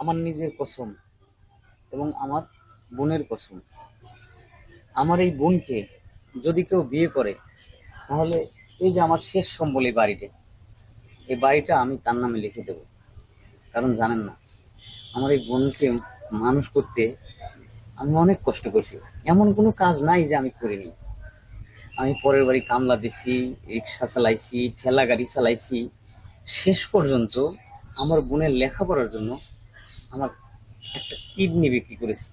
আমার নিজের কসম এবং আমার বোনের কসম। আমার এই বোনকে যদি কেউ বিয়ে করে, তাহলে এই যে আমার শেষ সম্বল এই বাড়িতে, এই বাড়িটা আমি তার নামে লিখে দেব। কারণ জানেন না, আমার এই বোনকে মানুষ করতে আমি অনেক কষ্ট করছি। এমন কোনো কাজ নাই যে আমি করিনি। আমি পরের বাড়ি কামলা দিছি, রিক্সা চালাইছি ঠেলা গাড়ি চালাইছি। শেষ পর্যন্ত আমার বোনের লেখাপড়ার জন্য আমার একটা কিডনি বিক্রি করেছি।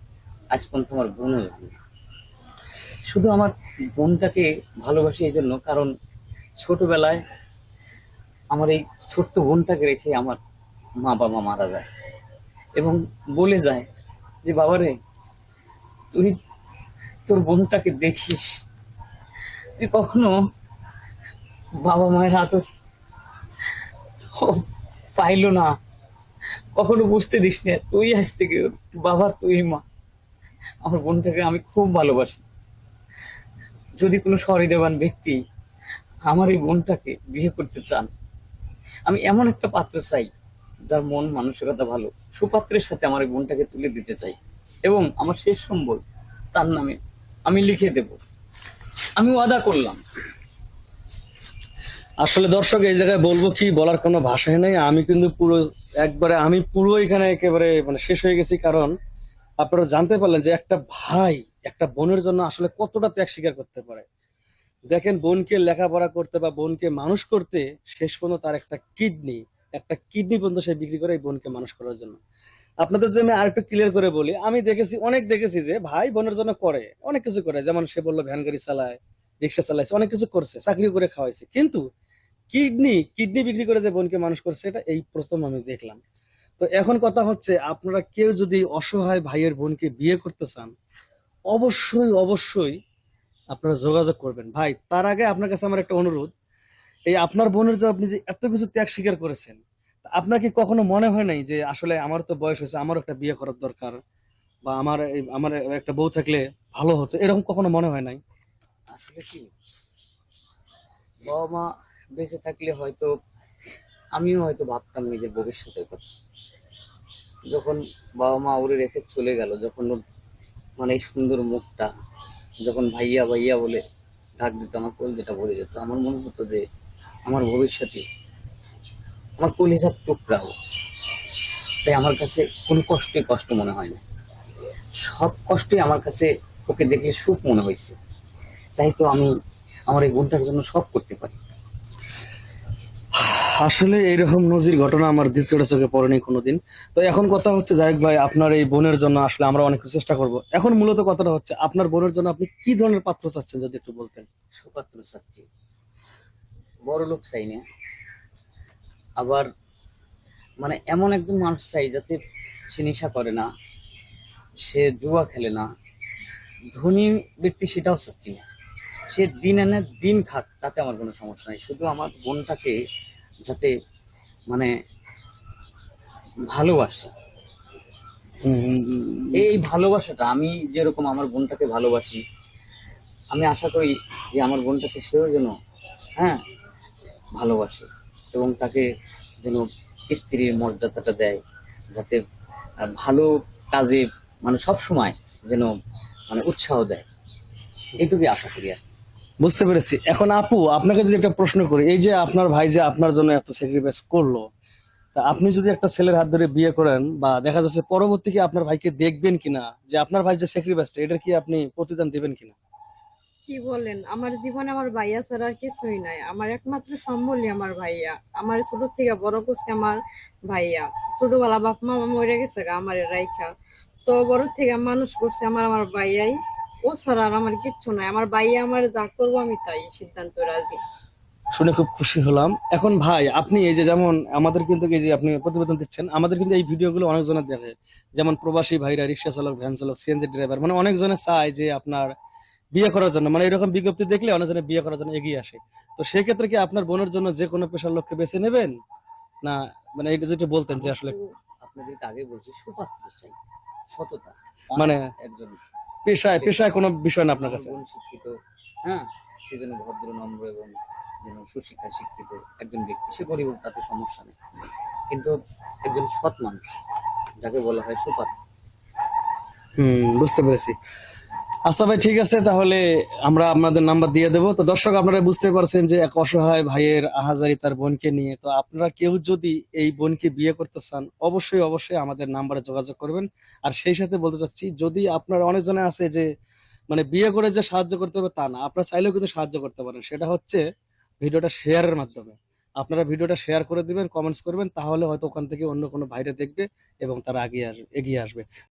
আজ পর্যন্ত আমার বোনও জানে না। শুধু আমার বোনটাকে ভালোবাসি এই জন্য, কারণ ছোটবেলায় আমার এই ছোট্ট বোনটাকে রেখে আমার মা বাবা মারা যায় এবং বলে যায় যে, বাবারে, তুই তোর বোনটাকে দেখিস? তুই কখনো বাবা মায়ের ও পাইলো না। কখনো বুঝতে দিস না, তুই আজ থেকে বাবা, তুই মা। আমার বোনটাকে আমি খুব ভালোবাসি। যদি কোনো সহৃদয়বান ব্যক্তি আমার এই বোনটাকে বিয়ে করতে চান, আমি এমন একটা পাত্র চাই যার মন মানসিকতা ভালো, সুপাত্রের সাথে আমার এই বোনটাকে তুলে দিতে চাই। এবং আমার শেষ সম্বল তার নামে আমি লিখে দেব। আমি ওয়াদা করলাম আসলে দর্শক, এই জায়গায় বলব কি, বলার কোনো ভাষাই নেই। আমি কিন্তু পুরো একবারে, আমি পুরো এখানে একেবারে মানে শেষ হয়ে গেছি, কারণ আপনারা জানতে পারলেন যে একটা ভাই, একটা বোনের জন্য আসলে কতটা ত্যাগ স্বীকার করতে পারে। দেখেন, বোনকে লেখাপড়া করতে বা বোনকে মানুষ করতে শেষ পর্যন্ত তার একটা কিডনি একটা কিডনি পর্যন্ত সে বিক্রি করে এই বোনকে মানুষ করার জন্য। আপনাদের যে আমি আরেকটু ক্লিয়ার করে বলি, আমি দেখেছি, অনেক দেখেছি যে ভাই বোনের জন্য করে, অনেক কিছু করে। যেমন সে বলল ভ্যান গাড়ি চালায়, রিক্সা চালাইছে, অনেক কিছু করছে, চাকরি করে খাওয়াইছে। কিন্তু কিডনি কিডনি বিক্রি করে যে বোনকে মানুষ করছে, এটা এই প্রথম আমি দেখলাম। তো এখন কথা হচ্ছে, আপনারা কেউ যদি অসহায় ভাইয়ের বোনকে বিয়ে করতে চান, অবশ্যই অবশ্যই আপনারা যোগাযোগ করবেন। ভাই, তার আগে আপনার কাছে আমার একটা অনুরোধ, এই আপনার বোনের যে আপনি যে এত কিছু ত্যাগ স্বীকার করেছেন আপনার কি কখনো মনে হয় নাই যে আসলে আমার তো বয়স হয়েছে, আমারও একটা বিয়ে করার দরকার, বা আমার আমার একটা বউ থাকলে ভালো হতো, এরকম কখনো মনে হয় নাই? আসলে কি? বাবা মা বেঁচে থাকলে হয়তো আমিও হয়তো ভাবতাম নিজের ভবিষ্যতের কথা। যখন বাবা মা উড়ে রেখে চলে গেল, যখন ওর মানে এই সুন্দর মুখটা, যখন ভাইয়া ভাইয়া বলে ডাক দিত, আমার কলজেটা ভরে যেত, আমার মনে হতো যে আমার ভবিষ্যতে আমার কলিজার টুকরাও। তাই আমার কাছে কোনো কষ্টই কষ্ট মনে হয় না। সব কষ্টই আমার কাছে ওকে দেখলে সুখ মনে হয়েছে। তাই তো আমি আমার এই বোনটার জন্য সব করতে পারি। আসলে এইরকম নজির ঘটনা আমার দ্বিতীয়টা চোখে পড়েনি কোনোদিন। তো এখন কথা হচ্ছে, জাহেদ ভাই, আপনার এই বোনের জন্য আসলে আমরা অনেক চেষ্টা করব। এখন মূলত কথাটা হচ্ছে, আপনার বোনের জন্য আপনি কি ধরনের পাত্র চাচ্ছেন, যদি একটু বলতেন? সুপাত্র চাচ্ছি। বড় লোক চাই না। আবার মানে এমন একজন মানুষ চাই যাতে সে নেশা করে না, সে জুয়া খেলে না। ধনী ব্যক্তি সেটাও চাচ্ছি না। সে দিন এনে দিন খাক, তাতে আমার কোনো সমস্যা নেই। শুধু আমার বোনটাকে যাতে মানে ভালোবাসে। এই ভালোবাসাটা আমি যেরকম আমার বোনটাকে ভালোবাসি আমি আশা করি যে আমার বোনটাকে সেও যেন হ্যাঁ ভালোবাসে এবং তাকে যেন স্ত্রীর মর্যাদাটা দেয় যাতে ভালো কাজে মানে সব সময় যেন মানে উৎসাহ দেয়। এইটুকুই আশা করি আর। বুঝতে পেরেছি। এখন আপু, আপনাকে যদি একটা প্রশ্ন করি, এই যে আপনার ভাই যে আপনার জন্য এত স্যাক্রিফাইস করল, তা আপনি যদি একটা ছেলের হাত ধরে বিয়ে করেন বা দেখা যাচ্ছে পরবর্তী কি আপনার ভাইকে দেখবেন কিনা, যে আপনার ভাই যে স্যাক্রিফাইসটা এটা কি আপনি প্রতিদান দিবেন কিনা? কি বলেন? আমার জীবনে আমার ভাইয়া ছাড়া আর কিছুই নাই। আমার একমাত্র সম্বলই আমার ভাইয়া। আমার ছোট থেকে বড় করছে আমার ভাইয়া। ছোটবেলা বাপ মা মরে গেছে গা, আমার রাইখা। তো বড় থেকে মানুষ করছে আমার আমার ভাইয়াই। ও ছাড়া আর আমার কিচ্ছু নাই। আমার ভাইয়া আমার যা করব আমি তাই সিদ্ধান্ত রাজি। শুনে খুব খুশি হলাম। এখন ভাই আপনি এই যে যেমন আমাদের কিন্তু এই যে আপনি প্রতিবেদন দিচ্ছেন আমাদের কিন্তু এই ভিডিওগুলো অনেকজনের দেখে। যেমন প্রবাসী ভাইরা রিক্সা চালক ভ্যান চালক সিএনজি ড্রাইভার মানে অনেকজনে চায় যে আপনার বিয়ে করার জন্য। মানে এরকম বিজ্ঞপ্তি দেখলে অনেকজনে বিয়ে করার জন্য এগিয়ে আসে। তো সেক্ষেত্রে কি আপনার বোনের জন্য যে কোনো পেশার লোককে বেছে নেবেন? না মানে এটা যেটা বলতেন যে আসলে আপনাদেরকে আগে বলছি সুপাত্র চাই। সততা মানে- একজন। পেশায় পেশায় কোনো বিষয় না আপনার কাছে? শিক্ষিত হ্যাঁ সে যেন ভদ্র নম্র এবং যেন সুশিক্ষায় শিক্ষিত একজন ব্যক্তি সে গরিব তাতে সমস্যা নেই। কিন্তু একজন সৎ মানুষ যাকে বলা হয় সুপাত। হুম বুঝতে পেরেছি। আচ্ছা ভাই, ঠিক আছে, তাহলে আমরা আপনাদের নাম্বার দিয়ে দেবো। তো দর্শক, আপনারা বুঝতে পারছেন যে এক অসহায় ভাইয়ের আহাজারি তার বোনকে নিয়ে। তো আপনারা কেউ যদি এই বোনকে বিয়ে করতে চান, অবশ্যই অবশ্যই আমাদের নাম্বারে যোগাযোগ করবেন। আর সেই সাথে বলতে চাচ্ছি, যদি আপনার অনেকজনে আছে যে মানে বিয়ে করে যে সাহায্য করতে হবে তা না, আপনারা চাইলেও কিন্তু সাহায্য করতে পারেন। সেটা হচ্ছে ভিডিওটা শেয়ারের মাধ্যমে। আপনারা ভিডিওটা শেয়ার করে দিবেন কমেন্টস করবেন, তাহলে হয়তো ওখান থেকে অন্য কোনো ভাইরে দেখবে এবং তারা এগিয়ে আসবে এগিয়ে আসবে।